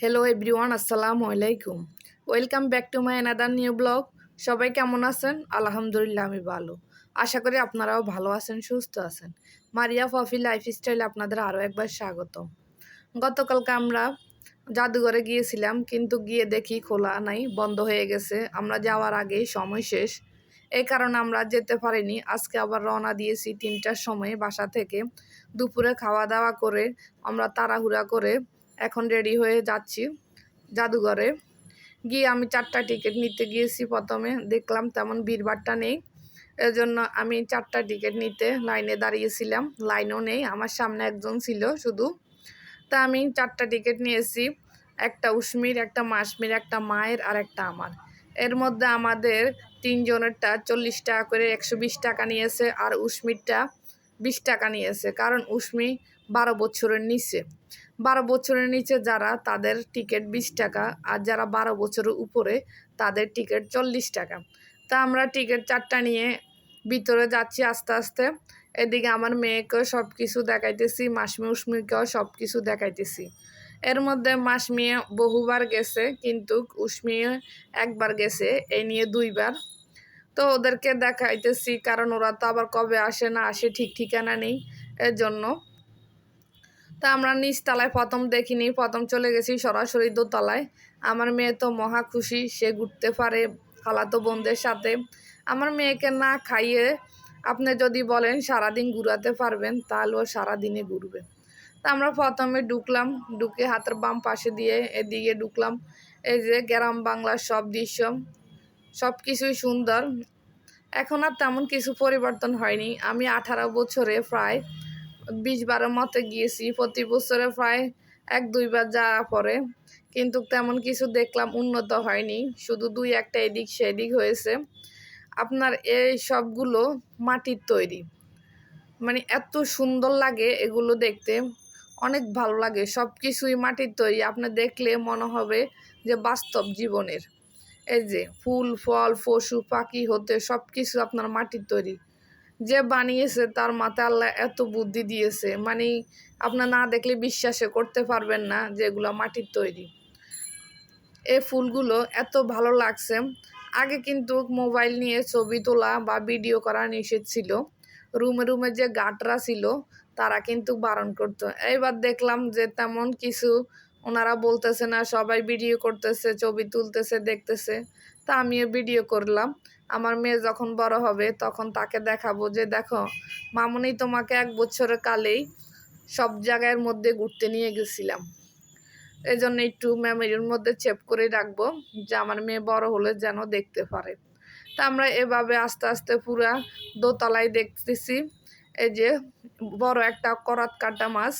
Hello everyone আসসালামু আলাইকুম welcome back to my another new blog সবাই কেমন আছেন? আলহামদুলিল্লাহ, আমি ভালো। আশা করি আপনারাও ভালো আছেন, সুস্থ আছেন। মারিয়া ফফি লাইফস্টাইল আপনাদের আরও একবার স্বাগত গতকালকে আমরা জাদুঘরে গিয়েছিলাম, কিন্তু গিয়ে দেখি খোলা নাই, বন্ধ হয়ে গেছে। আমরা যাওয়ার আগেই সময় শেষ। এই কারণে আমরা যেতে পারিনি। আজকে আবার রওনা দিয়েছি তিনটার সময় বাসা থেকে। দুপুরে খাওয়া দাওয়া করে আমরা তাড়াহুড়া করে এখন রেডি হয়ে যাচ্ছি জাদুঘরে। গিয়ে আমি চারটা টিকিট নিতে গিয়েছি প্রথমে। দেখলাম তেমন ভিড়ভাড়টা নেই। এজন্য আমি চারটা টিকিট নিতে লাইনে দাঁড়িয়েছিলাম। লাইনও নেই, আমার সামনে একজন ছিল শুধু। তা আমি চারটা টিকিট নিয়েছি। একটা উষ্মির একটা মাসমির, একটা মায়ের আর একটা আমার। এর মধ্যে আমাদের তিনজনেরটা চল্লিশ টাকা করে একশো বিশ টাকা নিয়েছে আর উষ্মিরটা বিশ টাকা নিয়েছে। কারণ উষ্মি বারো বছরের নিচে। বারো বছরের নিচে যারা, তাদের টিকিট বিশ টাকা। আর যারা বারো বছরের উপরে, তাদের টিকিট চল্লিশ টাকা। তা আমরা টিকিট চারটা নিয়ে ভিতরে যাচ্ছি আস্তে আস্তে। এদিকে আমার মেয়েকেও সব কিছু দেখাইতেছি, মাসমি উসমিকেও সব কিছু দেখাইতেছি। এর মধ্যে মাসমিয়ে বহুবার গেছে, কিন্তু উসমিয়ে একবার গেছে এই নিয়ে দুইবার। তো ওদেরকে দেখাইতেছি, কারণ ওরা তো আবার কবে আসে না আসে ঠিক ঠিকানা নেই এর জন্য তা আমরা নিচতলায় প্রথম দেখিনি, প্রথম চলে গেছি সরাসরি দোতলায়। আমার মেয়ে তো মহা খুশি, সে ঘুরতে পারে খালাতো বোনদের সাথে। আমার মেয়েকে না খাইয়ে আপনি যদি বলেন সারাদিন ঘুরাতে পারবেন, তাহলে ও সারাদিনে ঘুরবে। তা আমরা প্রথমে ঢুকলাম, ঢুকে হাতের বাম পাশে দিয়ে এদিকে ঢুকলাম। এই যে গ্রাম বাংলার সব দৃশ্য। সব কিছুই সুন্দর। এখন আর তেমন কিছু পরিবর্তন হয়নি। আমি আঠারো বছরে প্রায় বিশ বারের মতো গিয়েছি। প্রতি বছরে প্রায় এক দুইবার যাওয়া পরে কিন্তু তেমন কিছু দেখলাম উন্নত হয়নি। শুধু দুই একটা এদিক সেদিক হয়েছে। আপনার এই সবগুলো মাটির তৈরি। মানে এত সুন্দর লাগে এগুলো দেখতে। অনেক ভালো লাগে। সব কিছুই মাটির তৈরি। আপনি দেখলে মনে হবে যে বাস্তব জীবনের। এই যে ফুল, ফল, পশু, পাখি হতে সব কিছু আপনার মাটির তৈরি। যে বানিয়েছে তার মাথায় আল্লাহ এত বুদ্ধি দিয়েছে। মানে আপনার না দেখলে বিশ্বাসে করতে পারবেন না যে এগুলো মাটির তৈরি। এই ফুলগুলো এত ভালো লাগছে। আগে কিন্তু মোবাইল নিয়ে ছবি তোলা বা ভিডিও করা নিষেধ ছিল। রুমে রুমে যে গাটরা ছিল, তারা কিন্তু বারণ করতো। এইবার দেখলাম যে তেমন কিছু ওনারা বলতেছে না, সবাই ভিডিও করতেছে, ছবি তুলতেছে, দেখতেছে। তা আমিও ভিডিও করলাম। আমার মেয়ে যখন বড় হবে তখন তাকে দেখাবো যে, দেখো, মামুনি তোমাকে এক বছরের কালেই সব জায়গার মধ্যে ঘুরতে নিয়ে গেছিলাম। এই জন্য একটু মেমোরির মধ্যে চেপ করে রাখব যে, আমার মেয়ে বড় হলে যেন দেখতে পারে। তা আমরা এভাবে আস্তে আস্তে পুরা দোতলায় দেখতেছি। এই যে, বড় একটা করাত কাটা মাছ,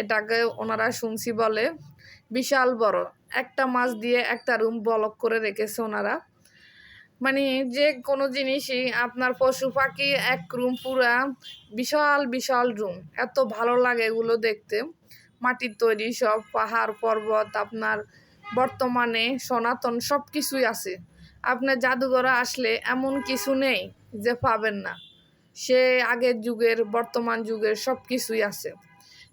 এটাকে ওনারা শুনছি বলে বিশাল বড়। একটা মাছ দিয়ে একটা রুম বলক করে রেখেছে ওনারা। মানে যে কোনো জিনিসই আপনার পশু পাখি এক রুম পুরা বিশাল বিশাল রুম এত ভালো লাগে এগুলো দেখতে। মাটির তৈরি সব, পাহাড়, পর্বত, আপনার বর্তমানে সনাতন সব কিছুই আছে। আপনার জাদুঘরে আসলে এমন কিছু নেই যে পাবেন না। সে আগের যুগের, বর্তমান যুগের সব কিছুই আছে।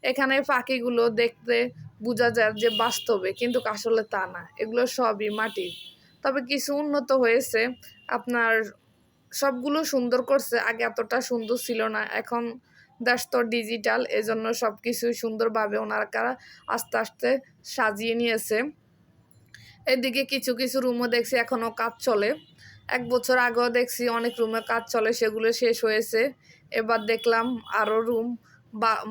এখানে পাখিগুলো দেখতে বোঝা যায় যে বাস্তবে, কিন্তু আসলে তা না। এগুলো সবই মাটির তবে কিছু উন্নত হয়েছে। আপনার সবগুলো সুন্দর করছে, আগে এতটা সুন্দর ছিল না। এখন দেশ তো ডিজিটাল এজন্য সব কিছু সুন্দরভাবে ওনারা আস্তে আস্তে সাজিয়ে নিয়েছে। এদিকে কিছু কিছু রুমও দেখছি এখনও কাজ চলে। এক বছর আগেও দেখছি অনেক রুমে কাজ চলে, সেগুলো শেষ হয়েছে। এবার দেখলাম আরও রুম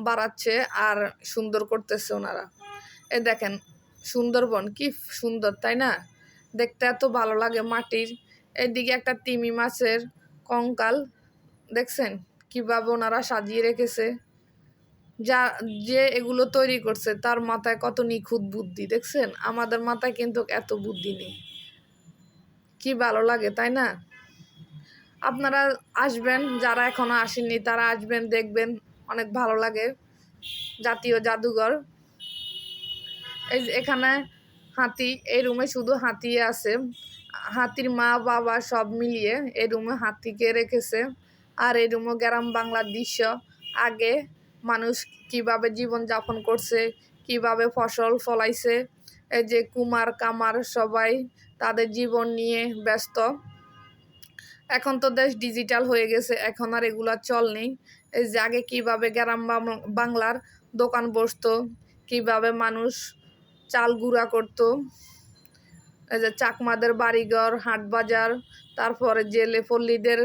বাড়াচ্ছে আর সুন্দর করতেছে ওনারা। এ দেখেন, সুন্দরবন কি সুন্দর, তাই না? দেখতে এত ভালো লাগে মাটির। এদিকে একটা তিমি মাছের কঙ্কাল, দেখছেন? কীভাবে ওনারা সাজিয়ে রেখেছে। যা, যে এগুলো তৈরি করছে, তার মাথায় কত নিখুঁত বুদ্ধি, দেখছেন? আমাদের মাথায় কিন্তু এত বুদ্ধি নেই। কি ভালো লাগে, তাই না? আপনারা আসবেন, যারা এখনও আসেননি, তারা আসবেন, দেখবেন, অনেক ভালো লাগে। জাতীয় জাদুঘর। এই এখানে হাতি, এই রুমে শুধু হাতি আছে। হাতির মা, বাবা সব মিলিয়ে এই রুমে হাতিকে রেখেছে। আর এই রুমে গ্রাম বাংলার দৃশ্য। আগে মানুষ কীভাবে জীবন যাপন করছে, কীভাবে ফসল ফলাইছে, এই যে কুমার, কামার সবাই তাদের জীবন নিয়ে ব্যস্ত। এখন তো দেশ ডিজিটাল হয়ে গেছে, এখন আর এগুলা চল নেই। এই যে আগে কীভাবে গ্রাম বাংলার দোকান বসতো, কীভাবে মানুষ চাল গুঁড়া করতো। যে চাকমাদের বাড়িঘর, হাট বাজার, তারপরে জেলে পল্লীদের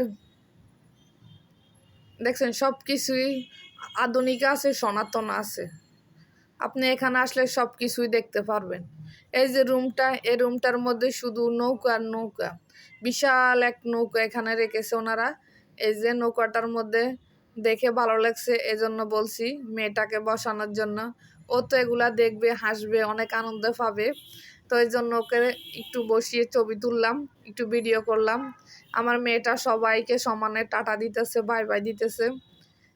দেখছেন সব কিছুই আধুনিক আছে, সনাতন আছে। আপনি এখানে আসলে সব কিছুই দেখতে পারবেন। এই যে রুমটা, এই রুমটার মধ্যে শুধু নৌকা আর নৌকা। বিশাল এক নৌকা এখানে রেখেছে ওনারা। এই যে নৌকাটার মধ্যে দেখে ভালো লাগছে, এজন্য বলছি মেয়েটাকে বসানোর জন্য। ও তো এগুলা দেখবে, হাসবে, অনেক আনন্দ পাবে। তো এই জন্য ওকে একটু বসিয়ে ছবি তুললাম, একটু ভিডিও করলাম। আমার মেয়েটা সবাইকে সমানে টাটা দিতেছে বাই বাই দিতেছে।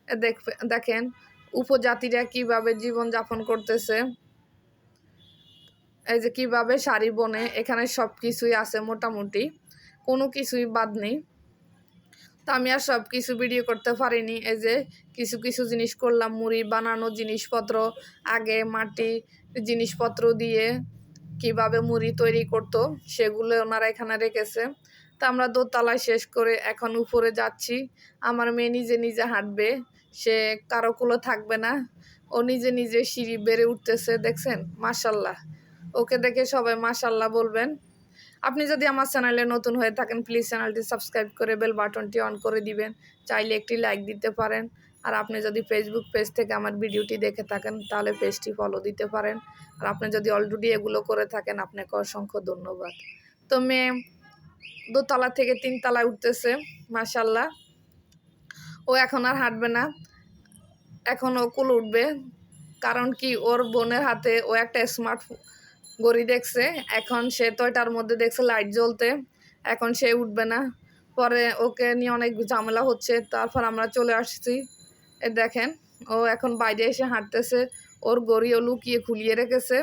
এ দেখ- দেখেন, উপজাতিরা কীভাবে জীবন যাপন করতেছে। এই যে কীভাবে শাড়ি বনে, এখানে সব কিছুই আছে মোটামুটি। কোনো কিছুই বাদ নেই। তো আমি আর সব কিছু ভিডিও করতে পারিনি। এই যে কিছু কিছু জিনিস করলাম, মুড়ি বানানো জিনিসপত্র, আগে মাটি জিনিসপত্র দিয়ে কীভাবে মুড়ি তৈরি করতো, সেগুলো ওনারা এখানে রেখেছে। তা আমরা দোতলায় শেষ করে এখন উপরে যাচ্ছি। আমার মেয়ে নিজে নিজে হাঁটবে, সে কারও কুলো থাকবে না। ও নিজে নিজে সিঁড়ি বেড়ে উঠতেছে, দেখছেন? মাশাল্লাহ। ওকে দেখে সবাই মাশাল্লাহ বলবেন। আপনি যদি আমার চ্যানেলে নতুন হয়ে থাকেন প্লিজ চ্যানেলটি সাবস্ক্রাইব করে বেল বাটনটি অন করে দিবেন। চাইলে একটি লাইক দিতে পারেন। আর আপনি যদি ফেসবুক পেজ থেকে আমার ভিডিওটি দেখে থাকেন, তাহলে পেজটি ফলো দিতে পারেন। আর আপনি যদি অলরেডি এগুলো করে থাকেন, আপনাকে অসংখ্য ধন্যবাদ। তো মেয়ে দোতলা থেকে তিন তিনতলায় উঠতেছে মাশাল্লাহ ও এখন আর হাঁটবে না। এখন ও কুল উঠবে। কারণ কি, ওর বোনের হাতে ও একটা স্মার্ট ঘড়ি দেখছে। এখন সে তো এটার মধ্যে দেখছে লাইট জ্বলতে। এখন সে উঠবে না। পরে ওকে নিয়ে অনেক ঝামেলা হচ্ছে। তারপর আমরা চলে আসছি। এ দেখেন, ও এখন বাইরে এসে হাঁটতেছে। ওর গড়িও লুকিয়ে খুলিয়ে রেখেছে।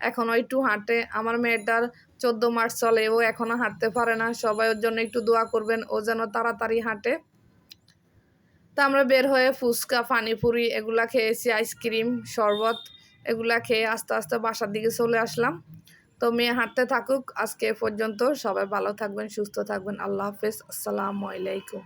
এখন ও একটু হাঁটে। আমার মেয়েটার চোদ্দ মাস চলে। ও এখনও হাঁটতে পারে না। সবাই ওর জন্য একটু দোয়া করবেন। ও যেন তাড়াতাড়ি হাঁটে। তা আমরা বের হয়ে ফুচকা, পানিপুরি এগুলা খেয়েছি আইসক্রিম শরবত। এগুলা খেয়ে আস্তে আস্তে বাসার দিকে চলে আসলাম। তো মেয়ে হাঁটতে থাকুক, আজকে পর্যন্ত। সবাই ভালো থাকবেন, সুস্থ থাকবেন। আল্লাহ হাফেজ। আসসালামু আলাইকুম।